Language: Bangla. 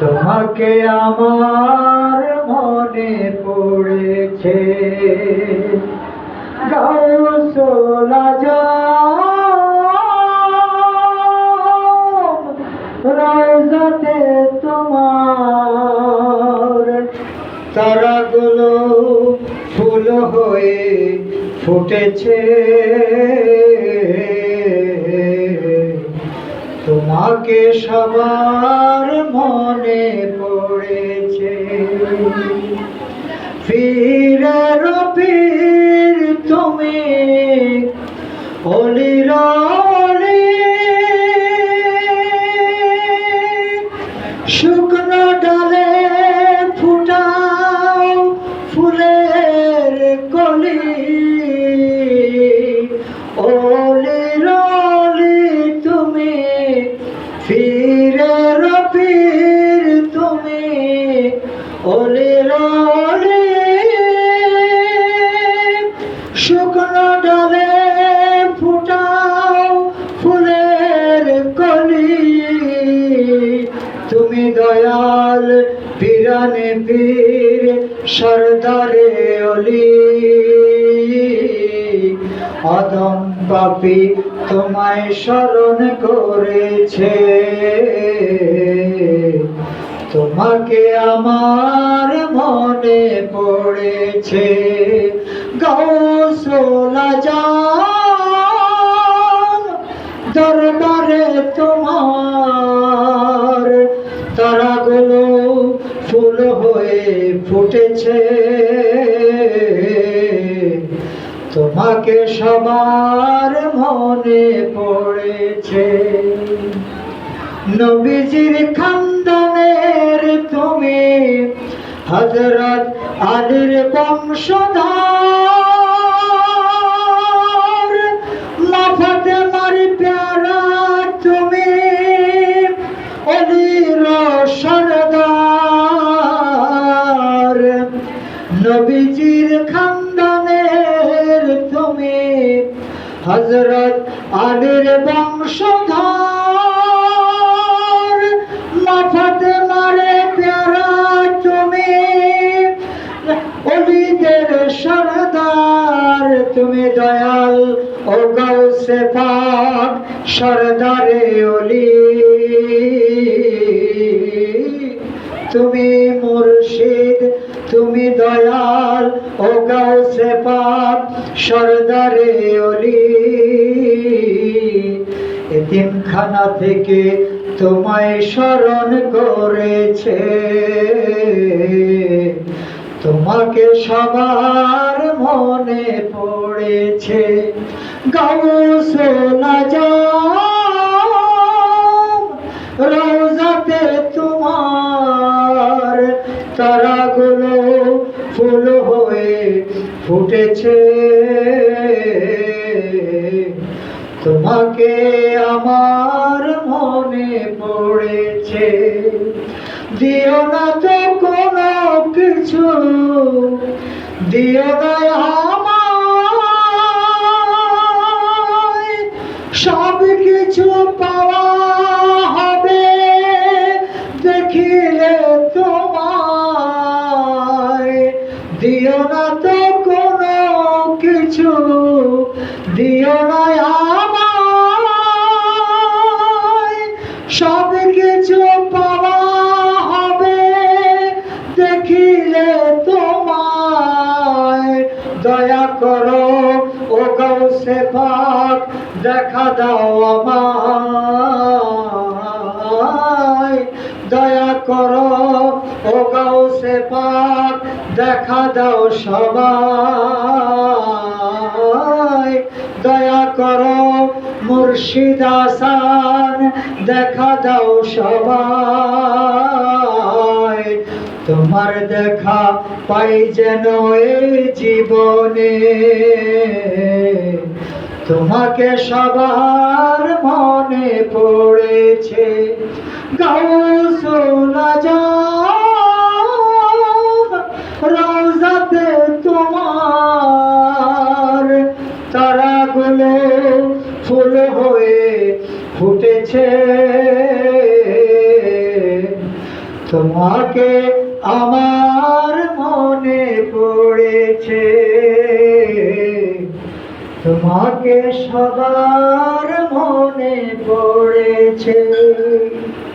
তোমাকে আমার মনে পড়েছে। গাউসলা রাজাতে তোমার। তারাগুলো ফুল হয়ে ফুটেছে। তোমাকে সবার মনে পড়েছে। ফিরার ফির তুমি অলির অলির অলি শুকনো ডালে ফুটাও ফুলের কলি। তুমি দয়াল পিরানে পীর সরদারে অলি। অদম পাপি তোমায় স্মরণ করেছে। তোমাকে আমার মনে পড়েছে গৌসলা যান দরবারে তোমার তারাগুলো ফুল হয়ে ফুটেছে। তোমাকে সবার মনে পড়েছে। নবীজির তুমি হজরত আলীর বংশধর। মাফাতে মারি প্যারা তুমি, অলির সরদার। নবীজির খানদানের তুমি হজরত আলীর বংশধর। সরদার, তুমি দয়াল, ও গৌসে পাক, সরদারে অলি। তুমি মুর্শিদ, তুমি দয়াল, ও গাউসে পাক, সরদারে অলি। এতিমখানা থেকে তোমায় স্মরণ করেছে। তোমাকে সবার মনে পড়েছে গাউসোলা যাও। রোজাতে তোমার তারাগুলো ফুল হয়ে ফুটেছে। তোমাকে আমার মনে পড়েছে দিও না তো কোনো কিছু, দিও না সব কিছু পাওয়া হবে, দেখিলে তোমায়। দিও না তো কোনো কিছু, দিও না দেখা দাও আমায়। দয়া করো, ও গৌসে পাক, দেখা দাও সবাই। দয়া করো, মুর্শিদ আসান দেখা দাও সবাই। তোমার দেখা পাই যেন এই জীবনে। তোমাকে সবার মনে পড়েছে। রোজাতে তোমার তারাগুলো ফুল হয়ে ফুটেছে। তোমাকে আমার মনে পড়েছে। তোমাকে সবার মনে পড়েছে।